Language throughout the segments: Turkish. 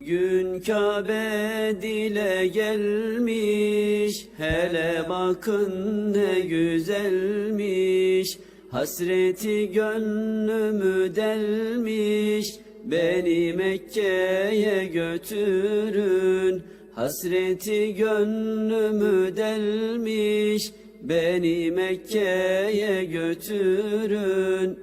Gün Kabe dile gelmiş, hele bakın ne güzelmiş. Hasreti gönlümü delmiş, beni Mekke'ye götürün. Hasreti gönlümü delmiş, beni Mekke'ye götürün.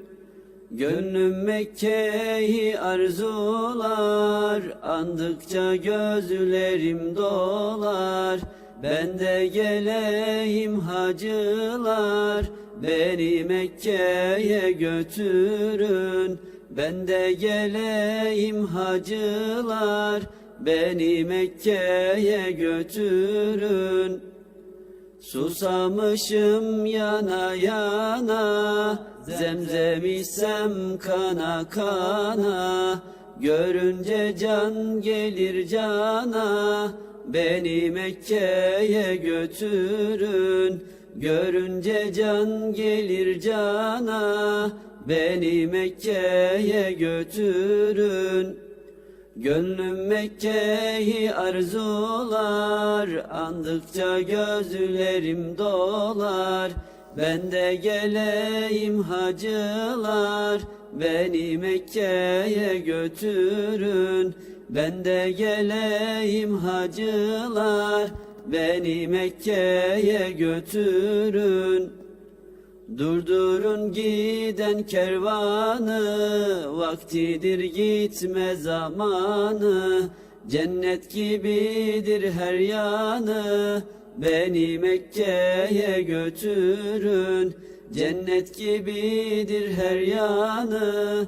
Gönlüm Mekke'yi arzular, andıkça gözlerim dolar. Ben de geleyim hacılar, beni Mekke'ye götürün. Ben de geleyim hacılar, beni Mekke'ye götürün. Susamışım yana yana Zemzem içsem kana kana Görünce can gelir cana Beni Mekke'ye götürün Görünce can gelir cana Beni Mekke'ye götürün Gönlüm Mekke'yi arzular, andıkça gözlerim dolar. Ben de geleyim hacılar, beni Mekke'ye götürün. Ben de geleyim hacılar, beni Mekke'ye götürün. Durdurun giden kervanı, vaktidir gitme zamanı. Cennet gibidir her yanı, beni Mekke'ye götürün. Cennet gibidir her yanı,